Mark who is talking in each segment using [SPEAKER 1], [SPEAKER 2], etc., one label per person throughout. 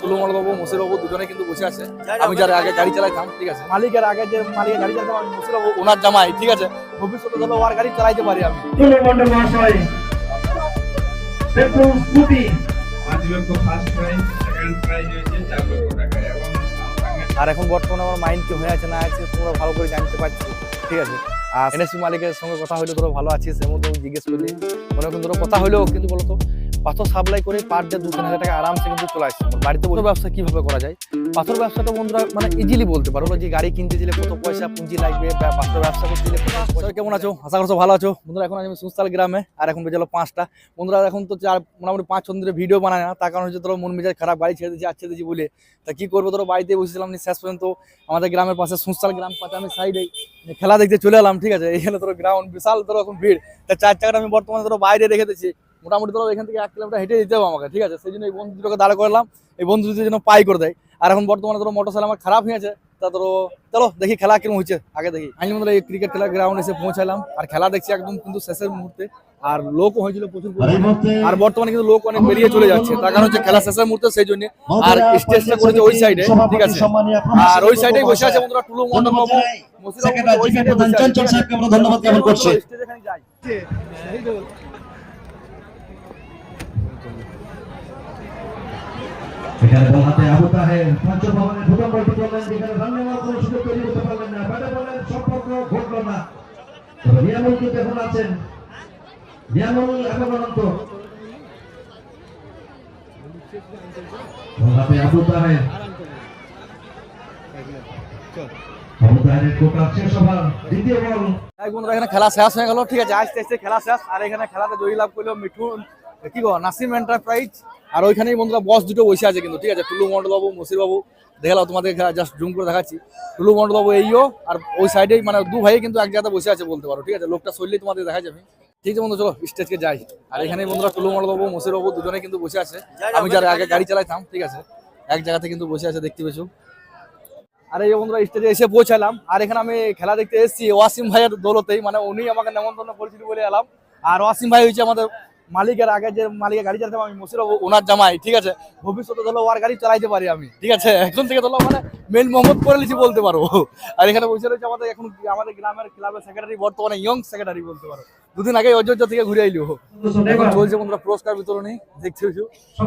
[SPEAKER 1] তুলুমল বাবু মসির বাবু দুজনে কিন্তু বসে আছে। আমি যার আগে গাড়ি চালাইতাম ঠিক আছে। মালিকের আগে যে মালিকের গাড়ি চালাতাম আমি মসির বাবু ওনার জামাই ঠিক আছে? ভবিষ্যতে ওর গাড়ি চালাইতে পারি আমি।
[SPEAKER 2] মহাশয় স্কুটি।
[SPEAKER 3] পাঁচ লক্ষ ফার্স্ট প্রাইজ সেকেন্ড প্রাইজ হয়েছে চার লক্ষ টাকা এবং
[SPEAKER 1] আর এখন বর্তমানে আমার মাইন্ড কি হয়ে আছে না আছে তোমরা ভালো করে জানতে পারছ ঠিক আছে? আর এনএসপি মালিকের সঙ্গে কথা হইলে তোরা ভালো আছিস এমন তো জিজ্ঞেস করলি অনেকক্ষণ ধরে কথা হইলেও কিন্তু বলতো পাথর সাপ্লাই করে পার ডে দু তিন হাজার টাকা আরামসে কিন্তু চলে আসছে। বাড়িতে বসে ব্যবসা কীভাবে করা যায়? পাথর ব্যবসাটা বন্ধুরা মানে ইজিলি বলতে পারো। যে গাড়ি কিনতে গেলে কত পয়সা পুঁজি লাগবে বা পাথর ব্যবসা করতে গেলে পয়সা কেমন আছো? আশা করছ ভালো আছো। বন্ধুরা এখন আমি সুস্তাল গ্রামে আর এখন বেজে পাঁচটা। বন্ধুরা এখন তো চার মোটামুটি পাঁচ ধরে ভিডিও বানায় না। তার কারণ হচ্ছে তোর মন মেজাজ খারাপ বাড়ি ছেড়ে দিচ্ছি আর ছেড়ে দিচ্ছি বলে। তা কি করব? তোর বাড়িতে বসেছিলাম নি শেষ পর্যন্ত আমাদের গ্রামের পাশে সুস্তাল গ্রাম পাশে আমি সাইডে খেলা দেখতে চলে এলাম ঠিক আছে? এই এইখানে তোর গ্রাউন্ড বিশাল ধরো এখন ভিড়। তা চার চাকাটা আমি বর্তমানে তোর বাইরে রেখে দিচ্ছি মোটামুটি ধরো এখান থেকে এক কিলোমিটার হেঁটে যেতে হবে আমাকে ঠিক আছে? সেই জন্য এই বন্ধু দুটোকে দাঁড় করলাম এই বন্ধু দুটো যেন পাই করে দেয়। আর এখন বর্তমানে ধরো মোটর আমার খারাপ হয়ে আছে তা তোর চলো দেখি খেলা কীরকম হচ্ছে আগে দেখি। আমি বন্ধুরা এই ক্রিকেট খেলার গ্রাউন্ড এসে পৌঁছালাম আর খেলা দেখছি একদম কিন্তু শেষের মুহূর্তে আর লোকও হয়েছিল প্রচুর আর বর্তমানে কিন্তু লোক অনেক বেরিয়ে চলে যাচ্ছে তার কারণ হচ্ছে খেলা শেষের মুহূর্তে সেই জন্য। আর স্টেজটা করেছে ওই সাইডে ঠিক আছে? আর ওই সাইডে বসে আছে বন্ধুরা টুলু মন্ডল বাবু মসির বাবু
[SPEAKER 2] সেক্রেটারি এখানে বল হাতে তাহের পঞ্চভবনের ভূকম্প করলেন যেখানে রান নেওয়ার কোনো সুযোগ তৈরি করতে পারলেন না। ব্যাটে সম্পর্ক ঘটলো না। তবে নিয়ামুল কিন্তু এখন আছেন। নিয়ামুল এখন অনন্ত। হাতে দ্বিতীয় বল।
[SPEAKER 1] এক বন্ধুরা এখানে খেলা শেষ হয়ে গেল। ঠিক আছে, আস্তে আস্তে খেলা শেষ। আর এখানে খেলাতে জয়ী লাভ করল মিঠুন। কি গো, নাসিম এন্টারপ্রাইজ আর ওইখানেই বন্ধুরা বস দুটো বসে আছে কিন্তু, ঠিক আছে? টুলু মন্ডল বাবু মসির বাবু দেখালাম তোমাদের জাস্ট জুম করে দেখাচ্ছি। টুলু মন্ডল বাবু এইও, আর ওই সাইডেই মানে দু ভাই কিন্তু এক জায়গাতে বসে আছে বলতে পারো, ঠিক আছে? লোকটা শৈলী তোমাদের দেখা যাবে। ঠিক আছে বন্ধু চলো স্টেজকে যাই। আর এখানে বন্ধুরা টুলু মন্ডল বাবু মসির দুজনে কিন্তু বসে আছে। আমি যার আগে গাড়ি চালাইতাম ঠিক আছে? এক জায়গাতে কিন্তু বসে আছে, দেখতে পেয়েছ। আর এই বন্ধুরা স্টেজে এসে পৌঁছালাম। আর এখানে আমি খেলা দেখতে এসেছি, ওয়াসিম ভাইয়ের দৌলতেই মানে উনি আমাকে নেমন্তন্ন করেছিল বলে এলাম। আর ওয়াসিম ভাই হয়েছে আমাদের মালিকের আগে যে মালিকের গাড়ি চালাতাম আমি মসির ওনার জামাই, ঠিক আছে? ভবিষ্যতে ধরো ওর গাড়ি চালাইতে পারি আমি। ঠিক আছে? এখন থেকে ধরো মানে মেন মোহাম্মদ করে লিছি বলতে পারো। আর এখানে বসে রয়েছে আমাদের এখন আমাদের গ্রামের ক্লাবের সেক্রেটারি বর্তমানে ইয়ং সেক্রেটারি বলতে পারো। দুদিন আগে অযোধ্যা থেকে ঘুরে আইলো এখন চলছে বন্ধুরা, পুরস্কার বিতরণী, দেখতে পেয়েছ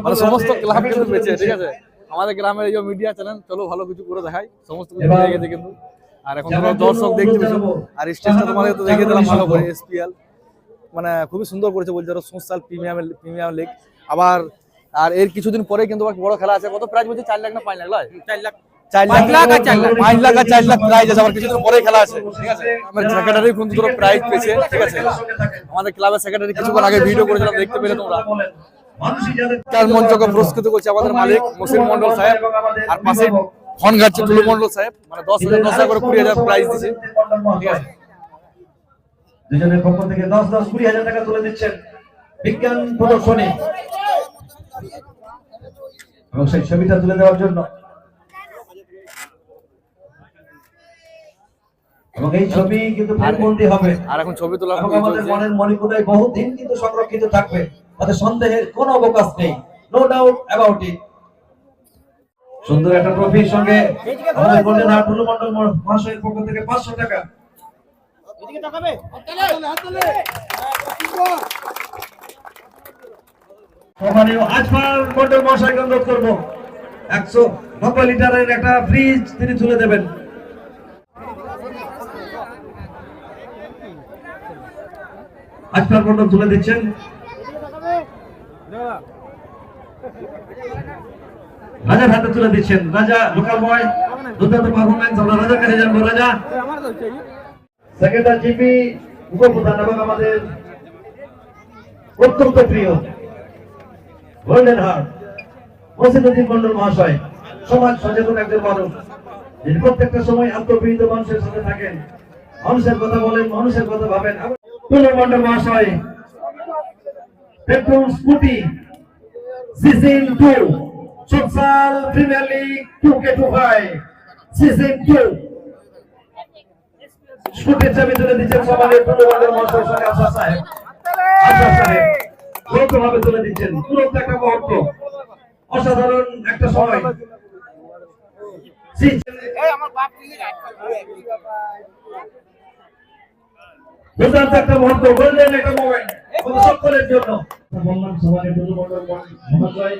[SPEAKER 1] মানে সমস্ত ক্লাব কিন্তু পেয়েছে, ঠিক আছে? আমাদের গ্রামের এই মিডিয়া চ্যানেল চলো ভালো কিছু করে দেখাই। সমস্ত কিছু পেয়ে কিন্তু। আর এখন দর্শক দেখতে আর স্টেজটা তোমাদের তো দেখিয়ে দিলাম, ভালো করে এসপিএল মানে খুবই সুন্দর করেছে বলছে সোশ্যাল প্রিমিয়াম প্রিমিয়াম লিগ। আবার আর এর কিছুদিন পরে কিন্তু বড় খেলা আছে। কত প্রাইজ বলছে? চার লাখ না পাঁচ লাখ চার লাখ। চার লাখ। লাখ পাঁচ লাখ আর চার লাখ প্রাইজ আছে। কিছুদিন পরে খেলা আছে। ঠিক আছে। আমার সেক্রেটারি কিন্তু প্রাইজ পেয়েছে। ঠিক আছে। আমাদের ক্লাবের সেক্রেটারি কিছুক্ষণ আগে ভিডিও করেছিলাম। দেখতে পেলে তোমরা।
[SPEAKER 2] মানুষই যাদের
[SPEAKER 1] চার মঞ্চকে পুরস্কৃত করছে আমাদের মালিক মসির মন্ডল সাহেব। আর পাশে ফোন ঘাটছে টুলু মন্ডল সাহেব। মানে দশ হাজার দশ হাজার করে কুড়ি হাজার প্রাইজ দিচ্ছে ঠিক আছে।
[SPEAKER 2] দুজনের পক্ষ থেকে দশ দশ কুড়ি হাজার টাকা তুলে দিচ্ছেন বিজ্ঞান প্রদর্শনী। এবং সেই ছবিটা তুলে দেওয়ার জন্য। এবং এই ছবি কিন্তু ফ্রেমবন্দি হবে।
[SPEAKER 1] আর এখন ছবি তোলা
[SPEAKER 2] এবং
[SPEAKER 1] খুবই
[SPEAKER 2] আমাদের
[SPEAKER 1] চলছে।
[SPEAKER 2] মনের মণিপুরায় বহুদিন কিন্তু সংরক্ষিত থাকবে। তাতে সন্দেহের কোনো অবকাশ নেই। নো ডাউট অ্যাবাউট ইট সুন্দর একটা ট্রফির সঙ্গে আমাদের গোল্ডেন হার্ট মন্ডল মহাশয়ের পক্ষ থেকে পাঁচশো টাকা। একশো নব্বই লিটারের একটা ফ্রিজ তিনি তুলে দেবেন। তুলে দিচ্ছেন। রাজার হাতে তুলে দিচ্ছেন। রাজা লোকাল বয় দুর্দান্ত পারফরমেন্স আমরা রাজার কাছে জানব রাজা সেক্রেটারি জিপি, উপপ্রধান এবং আমাদের অত্যন্ত প্রিয় গোল্ডেন হার্ট মসিদুদ্দিন মন্ডল মহাশয়, সমাজ সচেতন একজন মানুষ। যিনি প্রত্যেকটা সময় আত্মবিহিত মানুষের সাথে থাকেন। মানুষের কথা বলেন, মানুষের কথা ভাবেন। তুলন মন্ডল মহাশয়, petrol scooty, season two futsal premier league, two K two five, season two. চাবি তুলে দিচ্ছেন সমাজের মন্ডল মহাশয়ের সঙ্গে আশা সাহেব। আশা সাহেব দ্রুতভাবে তুলে দিচ্ছেন। তুরন্ত একটা মুহূর্ত। অসাধারণ একটা সময়। দুর্দান্ত একটা মুহূর্ত গোল্ডেন একটা মোমেন্ট সকলের জন্য। বললাম সবাই মধুমণ্ডল মহাশয়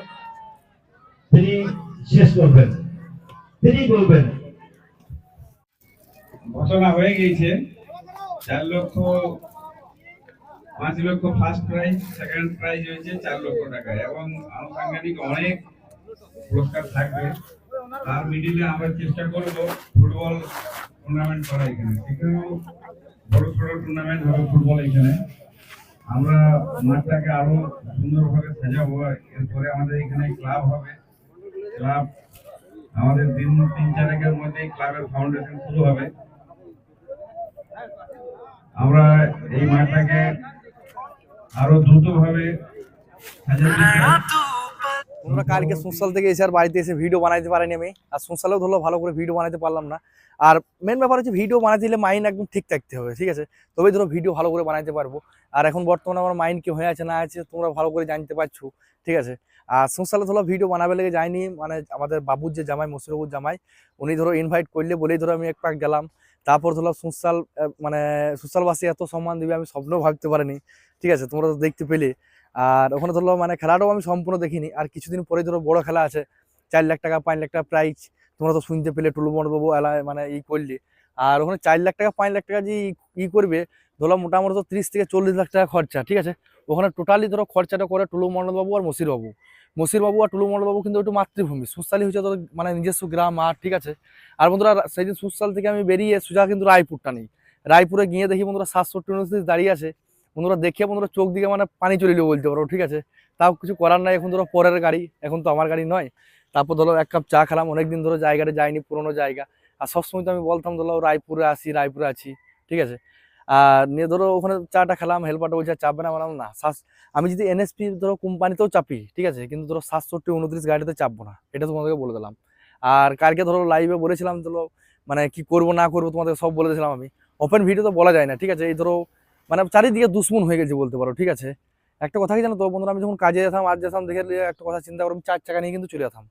[SPEAKER 2] তিনি শেষ করবেন। তিনি বলবেন
[SPEAKER 3] ঘোষণা হয়ে গিয়েছে, চার লক্ষ, পাঁচ লক্ষ ফার্স্ট প্রাইজ সেকেন্ড প্রাইজ হয়েছে চার লক্ষ টাকা এবং আনুষঙ্গিক অনেক পুরস্কার থাকবে। তার মিডিলে আমরা চেষ্টা করব ফুটবল টুর্নামেন্ট করা এখানে। সেখানেও বড় সড়ো টুর্নামেন্ট হবে ফুটবল এখানে। আমরা মাঠটাকে আরও সুন্দরভাবে সাজাবো। এরপরে আমাদের এখানে ক্লাব হবে। ক্লাব আমাদের দিন তিন চারেকের মধ্যেই ক্লাবের ফাউন্ডেশন শুরু হবে। আমরা এই মাঠটাকে আরও দ্রুতভাবে
[SPEAKER 1] তোমরা কালকে সুনসাল থেকে এসে আর বাড়িতে এসে ভিডিও বানাইতে পারিনি আমি। আর সুনসালেও ধরলো ভালো করে ভিডিও বানাতে পারলাম না। আর মেন ব্যাপার হচ্ছে ভিডিও বানাতে দিলে মাইন্ড একদম ঠিক থাকতে হবে, ঠিক আছে? তবেই ধরো ভিডিও ভালো করে বানাইতে পারব। আর এখন বর্তমানে আমার মাইন্ড কি হয়ে আছে না আছে তোমরা ভালো করে জানতে পারছ, ঠিক আছে? আর সুনসালে ধরো ভিডিও বানাবে লেগে যায়নি মানে আমাদের বাবুর যে জামাই মসিরবাবুর জামাই, উনি ধরো ইনভাইট করলে বলেই ধরো আমি এক পাক গেলাম। তারপর ধরো সুনসাল আহ, মানে সুনসালবাসী এত সম্মান দিবে আমি স্বপ্নেও ভাবতে পারিনি। ঠিক আছে তোমরা তো দেখতে পেলে। আর ওখানে ধরো মানে খেলাটাও আমি সম্পূর্ণ দেখিনি। আর কিছুদিন পরে ধরো বড় খেলা আছে চার লাখ টাকা পাঁচ লাখ টাকা প্রাইজ তোমরা তো শুনতে পেলে টুলু বাবু এলা মানে ই করলে। আর ওখানে চার লাখ টাকা পাঁচ লাখ টাকা যে ই- ই করবে ধরো মোটামুটি তো ত্রিশ থেকে চল্লিশ লাখ টাকা খরচা ঠিক আছে? ওখানে টোটালি ধরো খরচাটা করে টুলু বাবু আর মসির বাবু। মসির বাবু আর টুলু বাবু কিন্তু একটু মাতৃভূমি। সুসালি হচ্ছে ধরো মানে নিজস্ব গ্রাম আর ঠিক আছে? আর বন্ধুরা সেই দিন সুসাল থেকে আমি বেরিয়ে সোজা কিন্তু রায়পুরটা নেই। রায়পুরে গিয়ে দেখি বন্ধুরা সাতষট্টি উনত্রিশ দাঁড়িয়ে আছে। বন্ধুরা দেখে বন্ধুরা চোখ দিকে মানে পানি চলিল বলতে পারো, ঠিক আছে? তাও কিছু করার নাই, এখন ধরো পরের গাড়ি, এখন তো আমার গাড়ি নয়। তারপর ধরো এক কাপ চা খেলাম, অনেকদিন ধরো জায়গাটা যাইনি পুরোনো জায়গা। আর সবসময় তো আমি বলতাম, ধরো রায়পুরে আসি, রায়পুরে আছি, ঠিক আছে? আর নিয়ে ধরো ওখানে চাটা খেলাম হেল্পারটা বলছে, চাপবে না। বললাম, না শ্বাস আমি যদি এনএসপি ধরো কোম্পানিতেও চাপি, ঠিক আছে? কিন্তু ধরো সাতষট্টি উনত্রিশ গাড়িতে চাপবো না, এটা তোমাদেরকে বলে দিলাম। আর কালকে ধরো লাইভে বলেছিলাম, ধরো মানে কি করব, না করব তোমাদের সব বলে দিয়েছিলাম আমি। ওপেন ভিডিও তো বলা যায় না, ঠিক আছে? এই ধরো মানে চারিদিকে দুশ্মন হয়ে গেছে বলতে পারো, ঠিক আছে? একটা কথা কি জানো তো বন্ধুরা, আমি যখন কাজে যেতাম, আজ যেতাম, দেখে একটা কথা চিন্তা করলাম চার চাকা নিয়ে কিন্তু চলে যেতাম।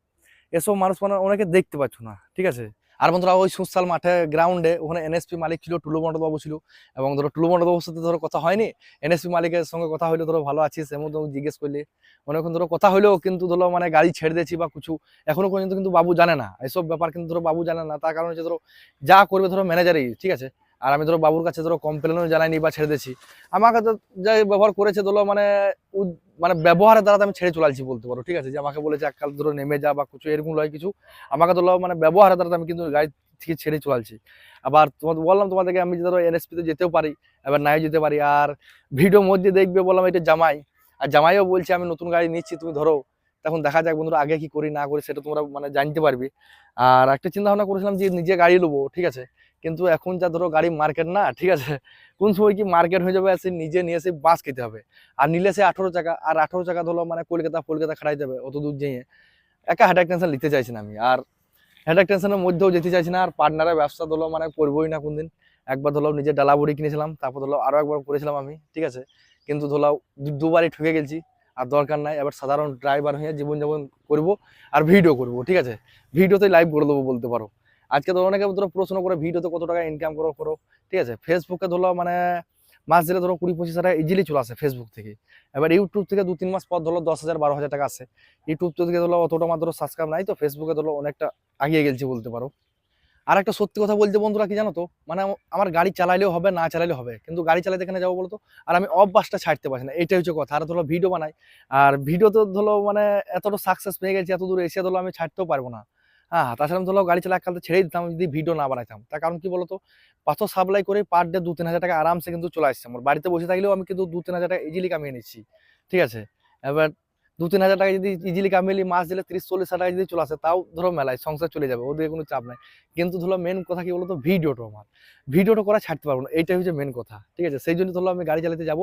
[SPEAKER 1] এসব মানুষ মানে অনেকে দেখতে পাচ্ছ না, ঠিক আছে? আর বন্ধুরা, ওই সুসাল মাঠে গ্রাউন্ডে ওখানে এনএসপি মালিক ছিল, টুলু বাবু ছিল। এবং ধরো, টুলু মণ্ডলবাবুর সাথে ধরো কথা হয়নি। এনএসপি মালিকের সঙ্গে কথা হইলে ধরো, ভালো আছিস, এমন তোমাকে জিজ্ঞেস করলে। অনেকক্ষণ ধরো, কথা হইলেও কিন্তু ধরো মানে গাড়ি ছেড়ে দিয়েছি বা কিছু, এখনও পর্যন্ত কিন্তু বাবু জানে না। এসব ব্যাপার কিন্তু ধরো, বাবু জানে না। তার কারণ হচ্ছে ধরো, যা করবে ধরো ম্যানেজারই ঠিক আছে? আর আমি ধরো বাবুর কাছে ধরো কমপ্লেনও জানাইনি বা ছেড়ে দিয়েছি। আমাকে তো যা ব্যবহার করেছে ধরো মানে মানে ব্যবহারের দ্বারা আমি ছেড়ে চলাইছি বলতে পারো, ঠিক আছে? যে আমাকে বলেছে এককাল ধরো নেমে যা বা কিছু, এরকম লয় কিছু। আমাকে ধরো মানে ব্যবহারের দ্বারা আমি কিন্তু গাড়ি থেকে ছেড়ে চলাইছি আবার তোমাদের বললাম তোমাদেরকে আমি ধরো এনএসপি তে যেতেও পারি, এবার নাই যেতে পারি, আর ভিডিও মধ্যে দেখবে বললাম এটা জামাই। আর জামাইও বলছে, আমি নতুন গাড়ি নিচ্ছি, তুমি ধরো। তখন দেখা যাক বন্ধুরা, আগে কি করি, না করি, সেটা তোমরা মানে জানতে পারবে। আর একটা চিন্তা ভাবনা করেছিলাম যে নিজে গাড়ি নেব ঠিক আছে? কিন্তু এখন যা ধরো গাড়ি মার্কেট না, ঠিক আছে? কোন সময় কি মার্কেট হয়ে যাবে সে নিজে নিয়ে এসে বাস খেতে হবে। আর নিলে সে আঠারো চাকা আর আঠারো চাকা ধরো মানে কলকাতা কলকাতা খাড়াই যাবে অত দূর যেয়ে। একা হেডাক টেনশন নিতে চাইছি না আমি। আর হেডাক টেনশনের মধ্যেও যেতে চাইছি না, আর পার্টনারের ব্যবসা ধরো মানে করবোই না কোনদিন। একবার ধরো নিজে ডালা বড়ি কিনেছিলাম, তারপর ধরো আরও একবার করেছিলাম আমি, ঠিক আছে? কিন্তু ধরো দুবারই ঠকে গেছি, আর দরকার নাই, এবার সাধারণ ড্রাইভার হয়ে জীবনযাপন করব, আর ভিডিও করব, ঠিক আছে? ভিডিওতে লাইভ করে দেবো বলতে পারো। আজকে ধরো অনেকে ধরো প্রশ্ন করে ভিডিওতে কত টাকা ইনকাম করো করো, ঠিক আছে? ফেসবুকে ধরো মানে মাস দিলে ধরো কুড়ি পঁচিশ হাজার ইজিলি চলে আসে ফেসবুক থেকে। এবার ইউটিউব থেকে দু তিন মাস পর ধরো দশ হাজার, বারো হাজার টাকা আসে। ইউটিউব থেকে ধরো অতটা মাত্র সাবস্ক্রাইব নাই তো ফেসবুকে ধরো অনেকটা আগিয়ে গেছি বলতে পারো। আর একটা সত্যি কথা বলতে বন্ধুরা কি জানো তো? মানে আমার গাড়ি চালাইলেও হবে, না চালাইলেও হবে। কিন্তু গাড়ি চালাতে এখানে যাব বলতো? আর আমি অভ্যাসটা ছাড়তে পারছি না। এটাই হচ্ছে কথা। আর ধরো ভিডিও বানাই। আর ভিডিও তো ধরো মানে এতটা সাকসেস পেয়ে গেছি এত দূর এসে ধরো আমি ছাড়তেও পারব না। হ্যাঁ তাছাড়া আমি ধরো গাড়ি চালা এককাল ছেড়েই দিতাম যদি ভিডিও না বানাইতাম। তার কারণ কি বলতো? পাথর সাপ্লাই করে পার ডে দু তিন হাজার টাকা আরামসে কিন্তু চলে আসছে। আমার বাড়িতে বসে থাকলেও আমি কিন্তু দু তিন হাজার টাকা ইজিলি কামিয়ে নিচ্ছি। ঠিক আছে? এবার দু তিন হাজার টাকা যদি ইজিলি কামিয়ে মাস দিলে তিরিশ, চল্লিশ হাজার টাকা যদি চলে আসে, তাও ধরো মেলায় সংসার চলে যাবে, ওদের কোনো চাপ নাই। কিন্তু ধরো মেন কথা কি বলতো? ভিডিওটা আমার। ভিডিওটা করা ছাড়তে পারব না, এইটাই হচ্ছে মেন কথা। ঠিক আছে? সেই জন্য ধরো আমি গাড়ি চালাতে যাব,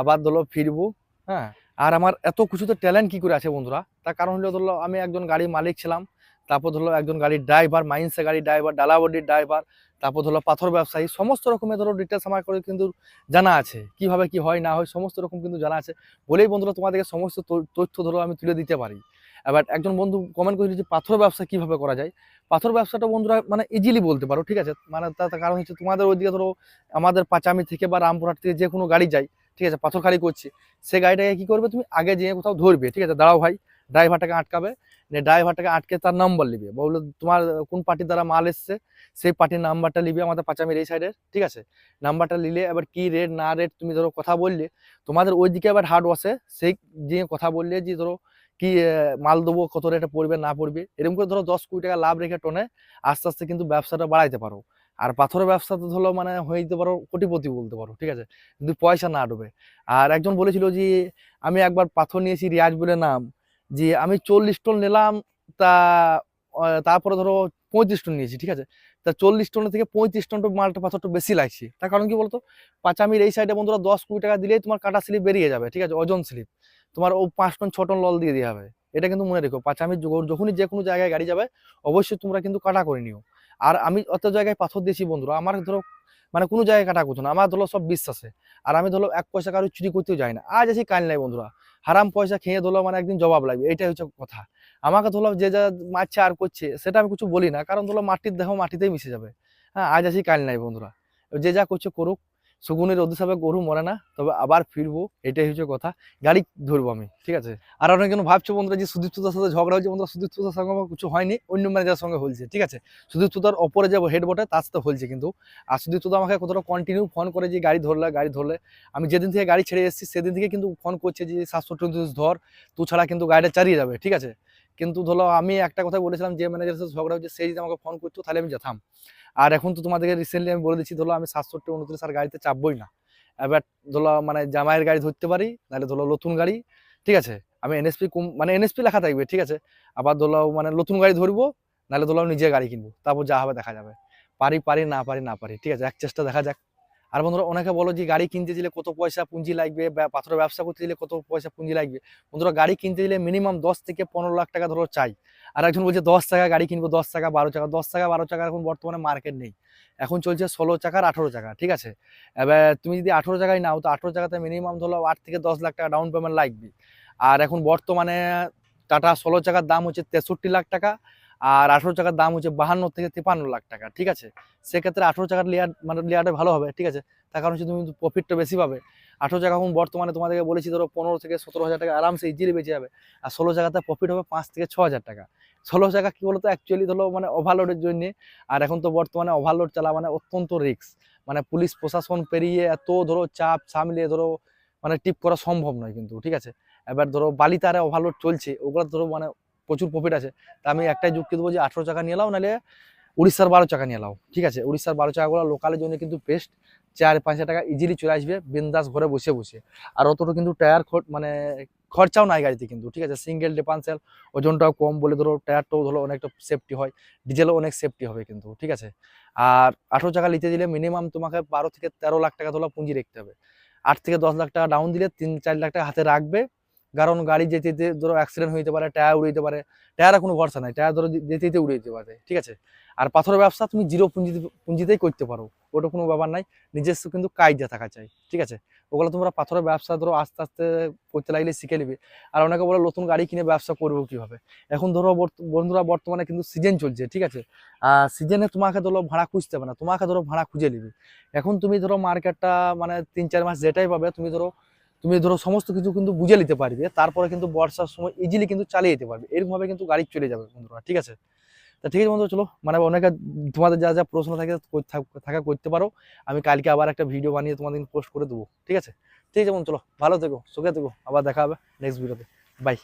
[SPEAKER 1] আবার ধরো ফিরবো হ্যাঁ? আর আমার এত কিছুতে ট্যালেন্ট কি করে আছে বন্ধুরা? তার কারণ হলো ধরো আমি একজন গাড়ির মালিক ছিলাম। তারপর ধরো একজন গাড়ির ড্রাইভার মাইন্সে গাড়ির ড্রাইভার ডালাবডির ড্রাইভার তারপর ধরো পাথর ব্যবসায়ী, সমস্ত রকমের ধরো ডিটেলস আমার করে কিন্তু জানা আছে। কীভাবে কি হয়, না হয়, সমস্ত রকম কিন্তু জানা আছে। বলেই বন্ধুরা তোমাদেরকে সমস্ত তথ্য- ধরো আমি তুলে দিতে পারি। এবার একজন বন্ধু কমেন্ট করেছিল যে পাথর ব্যবসা কীভাবে করা যায়? পাথর ব্যবসাটা বন্ধুরা মানে ইজিলি বলতে পারো, ঠিক আছে? মানে তার তার কারণ হচ্ছে তোমাদের ওইদিকে ধরো আমাদের পাঁচামি থেকে বা রামপুরহাট থেকে যে কোনো গাড়ি যায়, ঠিক আছে? পাথর খালি করছে, সে গাড়িটাকে কি করবে তুমি আগে যেয়ে কোথাও ধরবে, ঠিক আছে? দাঁড়াও ভাই ড্রাইভারটাকে আটকাবে ড্রাইভারটাকে আটকে তার নাম্বার নিবে বলল, তোমার কোন পার্টির দ্বারা মাল এসছে, সেই পার্টির নাম্বারটা নিবে আমাদের পাঁচামির এই সাইডের ঠিক আছে? নাম্বারটা নিলে এবার কি রেট না রেট তুমি ধরো কথা বললে, তোমাদের ওইদিকে আবার হার্ড ওয়াশে সেই যে কথা বললে যে ধরো কি মাল দেবো, কত রেটে পড়বে, না পড়বে, এরকম করে ধরো দশ কোটি টাকা লাভ রেখে টনে আস্তে আস্তে কিন্তু ব্যবসাটা বাড়াইতে পারো। আর পাথরের ব্যবসা তো ধরো মানে হয়ে যেতে পারো, কোটিপতি বলতে পারো, ঠিক আছে? যদি পয়সা না ডুবে। আর একজন বলেছিল যে, আমি একবার পাথর নিয়েছি, রিয়াজ বলে নাম যে আমি চল্লিশ টন নিলাম, তা তারপরে ধরো পঁয়ত্রিশ টন নিয়েছি, ঠিক আছে? তা চল্লিশ টনের থেকে পঁয়ত্রিশ টন মালটা পাথরটা বেশি লাগছে। তার কারণ কি বলতো? পাঁচামির এই সাইডে বন্ধুরা দশ কোটি টাকা দিলেই তোমার কাটা স্লিপ বেরিয়ে যাবে, ঠিক আছে? ওজন স্লিপ। তোমার ও পাঁচ টন, ছ টন লল দিয়ে দেওয়া হবে। এটা কিন্তু মনে রেখো, পাঁচামির যখনই যে কোনো জায়গায় গাড়ি যাবে, অবশ্যই তোমরা কিন্তু কাটা করে নিও। আর আমি অত জায়গায় পাথর দিয়েছি বন্ধুরা, আমার ধরো মানে কোনো জায়গায় কাটা করতো না। আমার ধরো সব বিশ্বাসে। আর আমি ধরো এক পয়সা কারও চুরি করতেও যাই না। আজ আছি কাল নাই বন্ধুরা। হারাম পয়সা খেয়ে ধরো মানে একদিন জবাব লাগবে। এটাই হচ্ছে কথা। আমাকে ধরো যে যা মারছে আর করছে, সেটা আমি কিছু বলি না। কারণ ধরো মাটির দেহ মাটিতেই মিশে যাবে। হ্যাঁ আজ আছি কাল নাই বন্ধুরা। যে যা করছে করুক। সুগুনের অধিসাবে গরু মরে না, তবে আবার ফিরবো, এটাই হচ্ছে কথা। গাড়ি ধরবো আমি, ঠিক আছে? আর অনেকজন ভাবছ বন্ধুরা যে সুদীপ্তদার সাথে ঝগড়া হয়েছে? বন্ধুরা সুদীপ্তদার সঙ্গে আমার কিছু হয়নি, অন্য ম্যানেজারের সঙ্গে হয়েছে, ঠিক আছে? সুদীপ্তদার ওপরে যাব হেড বটে তার সাথে হলছে কিন্তু। আর সুদীপ্তদা আমাকে কতটা কন্টিনিউ ফোন করে যে গাড়ি ধরলে গাড়ি ধরলে। আমি যেদিন থেকে গাড়ি ছেড়ে এসেছি, সেদিন থেকে কিন্তু ফোন করছে যে সাতশো চৌত্রিশ ধর তু ছাড়া কিন্তু গাড়িটা চালিয়ে যাবে ঠিক আছে? কিন্তু ধরো আমি একটা কথা বলেছিলাম, যে ম্যানেজারের সাথে ঝগড়া হচ্ছে সেই যদি আমাকে ফোন করতো, তাহলে আমি যেতাম। আর এখন তো তোমাদেরকে রিসেন্টলি আমি বলে দিচ্ছি, ধরো আমি সাতষট্টি, উনত্রিশ আর গাড়িতে চাপবই না। এবার ধরো মানে জামাইয়ের গাড়ি ধরতে পারি, নাহলে ধরো নতুন গাড়ি, ঠিক আছে? আমি এনএসপি মানে এনএসপি লেখা থাকবে, ঠিক আছে? আবার ধরো মানে নতুন গাড়ি ধরবো, নাহলে ধরো নিজে গাড়ি কিনবো, তারপর যা হবে দেখা যাবে। পারি পারি, না পারি না পারি, ঠিক আছে? এক চেষ্টা দেখা যাক। আর বন্ধুরা অনেকে বলো যে গাড়ি কিনতে দিলে কত পয়সা পুঁজি লাগবে বা পাথরের ব্যবসা করতে দিলে কত পয়সা পুঁজি লাগবে? বন্ধুরা গাড়ি কিনতে দিলে মিনিমাম দশ থেকে পনেরো লাখ টাকা ধরো চাই। আর একজন বলছে দশ টাকা গাড়ি কিনবো, দশ টাকা, বারো টাকা, দশ টাকা, বারো টাকা এখন বর্তমানে মার্কেট নেই। এখন চলছে ষোলো চাকার আঠেরো টাকা, ঠিক আছে? এবার তুমি যদি আঠেরো টাকায় নাও, তো আঠেরো টাকাতে মিনিমাম ধরো আট থেকে দশ লাখ টাকা ডাউন পেমেন্ট লাগবে। আর এখন বর্তমানে টাটা ষোলো চাকার দাম হচ্ছে তেষট্টি লাখ টাকা আর আঠেরো চাকার দাম হচ্ছে বাহান্ন থেকে তিপান্ন লাখ টাকা, ঠিক আছে? সেক্ষেত্রে আঠেরো চাকার লেয়ার মানে লেয়ারটা ভালো হবে, ঠিক আছে? তার কারণ হচ্ছে তুমি কিন্তু প্রফিটটা বেশি পাবে। আঠেরো টাকা এখন বর্তমানে তোমাদেরকে বলেছি, ধরো পনেরো থেকে সতেরো হাজার টাকা আরামসে ইজিলি বেঁচে যাবে। আর ষোলো টাকাতে প্রফিট হবে পাঁচ থেকে ছ হাজার টাকা। ষোলো টাকা কি বলতো? অ্যাকচুয়ালি ধরো মানে ওভারলোডের জন্য। আর এখন তো বর্তমানে ওভারলোড চালা মানে অত্যন্ত রিস্ক মানে পুলিশ প্রশাসন পেরিয়ে এত ধরো চাপ সামলিয়ে ধরো মানে টিপ করা সম্ভব নয় কিন্তু, ঠিক আছে? এবার ধরো বালিতারে ওভারলোড চলছে, ওগুলো ধরো মানে প্রচুর প্রফিট আছে। তা আমি একটাই যুক্তি দেবো যে আঠেরো চাকা নিয়ে নাও, নাহলে উড়িষ্যার বারো চাকা নিয়ে নাও। ঠিক আছে? উড়িষ্যার বারো টাকাগুলো লোকালের জন্য কিন্তু বেস্ট চার পাঁচ টাকা ইজিলি চলে আসবে বিন্দাস ঘরে বসে বসে। আর অতটা কিন্তু টায়ার মানে খরচাও নাই গাড়িতে কিন্তু, ঠিক আছে? সিঙ্গেল ডিপান্সেল ওজনটাও কম বলে ধরো টায়ারটাও ধরো অনেকটা সেফটি হয় ডিজেলও অনেক সেফটি হবে কিন্তু, ঠিক আছে? আর আঠেরো টাকা নিতে দিলে মিনিমাম তোমাকে বারো থেকে তেরো লাখ টাকা ধরো পুঁজি রাখতে হবে। আট থেকে দশ লাখ টাকা ডাউন দিলে তিন চার লাখ টাকা হাতে রাখবে কারণ গাড়ি যেতে যেতে ধরো অ্যাক্সিডেন্ট হইতে পারে টায়ার উড়ে যেতে পারে। টায়ারে কোনো ভরসা নাই। টায়ার ধরো যেতে যেতে উড়ে যেতে পারে, ঠিক আছে? আর পাথরের ব্যবসা তুমি জিরো পুঁজি পুঁজিতেই করতে পারো। ওটা কোনো ব্যাপার নাই। নিজস্ব কিন্তু কায়দা থাকা চাই, ঠিক আছে? ওগুলো তোমরা পাথরের ব্যবসা ধরো আস্তে আস্তে করতে লাগলে শিখে নিবে। আর অনেকে বলে নতুন গাড়ি কিনে ব্যবসা করব কীভাবে? এখন ধরো বন্ধুরা বর্তমানে কিন্তু সিজন চলছে, ঠিক আছে? আর সিজনে তোমাকে ধরো ভাড়া খুঁজতে হবে না। তোমাকে ধরো ভাড়া খুঁজে নিবে। এখন তুমি ধরো মার্কেটটা মানে তিন চার মাস যেটাই পাবে, তুমি ধরো তুমি ধরো সমস্ত কিছু কিন্তু বুঝে নিতে পারবে তারপরে কিন্তু বর্ষার সময় ইজিলি কিন্তু চালিয়ে যেতে পারবে। এরকমভাবে কিন্তু গাড়ি চলে যাবে বন্ধুরা, ঠিক আছে? তা ঠিক আছে বন্ধু, চলো মানে অনেকে তোমাদের যা যা প্রশ্ন থাকে থাকা করতে পারো। আমি কালকে আবার একটা ভিডিও বানিয়ে তোমাদের পোস্ট করে দেবো, ঠিক আছে? ঠিক আছে বন্ধু, চলো, ভালো থেকো, সুখে থেকো, আবার দেখা হবে নেক্সট ভিডিওতে বাই